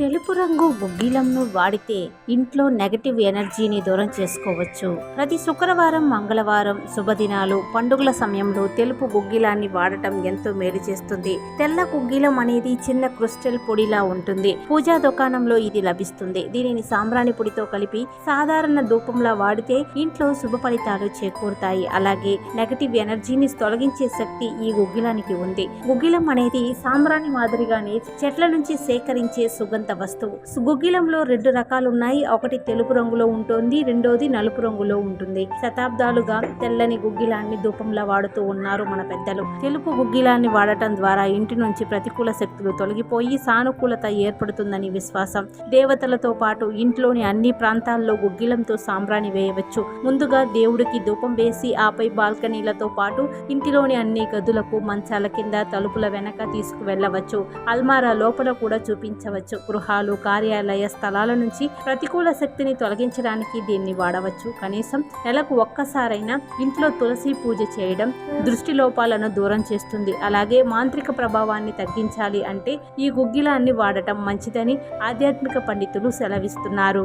తెలుపు రంగు గుగ్గిలంను వాడితే ఇంట్లో నెగటివ్ ఎనర్జీని దూరం చేసుకోవచ్చు. ప్రతి శుక్రవారం మంగళవారం శుభదినాలు పండుగల సమయంలో తెలుపు గుగ్గిలాన్ని వాడటం ఎంతో మేలు చేస్తుంది. తెల్ల గుగ్గిలం అనేది చిన్న క్రిస్టల్ పొడిలా ఉంటుంది. పూజా దుకాణంలో ఇది లభిస్తుంది. దీనిని సాంబ్రాణి పొడితో కలిపి సాధారణ ధూపంలా వాడితే ఇంట్లో శుభ ఫలితాలు చేకూరుతాయి. అలాగే నెగటివ్ ఎనర్జీని తొలగించే శక్తి ఈ గుగ్గిలానికి ఉంది. గుగ్గిలం అనేది సాంబ్రాణి మాదిరిగానే చెట్ల నుంచి సేకరించే సుగంధ వస్తువు. గుగ్గిలంలో రెండు రకాలు ఉన్నాయి ఒకటి తెలుపు రంగులో ఉంటుంది. రెండోది నలుపు రంగులో ఉంటుంది. శతాబ్దాలుగా తెల్లని గుగ్గిలాన్ని ధూపంలా వాడుతూ ఉన్నారు మన పెద్దలు. తెలుపు గుగ్గిలాన్ని వాడటం ద్వారా ఇంటి నుంచి ప్రతికూల శక్తులు తొలగిపోయి సానుకూలత ఏర్పడుతుందని విశ్వాసం. దేవతలతో పాటు ఇంట్లోని అన్ని ప్రాంతాల్లో గుగ్గిలంతో సాంబ్రాణి వేయవచ్చు. ముందుగా దేవుడికి ధూపం వేసి ఆపై బాల్కనీలతో పాటు ఇంటిలోని అన్ని గదులకు మంచాల కింద తలుపుల వెనక తీసుకువెళ్ళవచ్చు అల్మారా లోపల కూడా చూపించవచ్చు. గృహాలు కార్యాలయ స్థలాల నుంచి ప్రతికూల శక్తిని తొలగించడానికి దీన్ని వాడవచ్చు. కనీసం నెలకు ఒక్కసారైనా ఇంట్లో తులసి పూజ చేయడం దృష్టి లోపాలను దూరం చేస్తుంది. అలాగే మాంత్రిక ప్రభావాన్ని తగ్గించాలి అంటే ఈ గుగ్గిలాన్ని వాడటం మంచిదని ఆధ్యాత్మిక పండితులు సెలవిస్తున్నారు.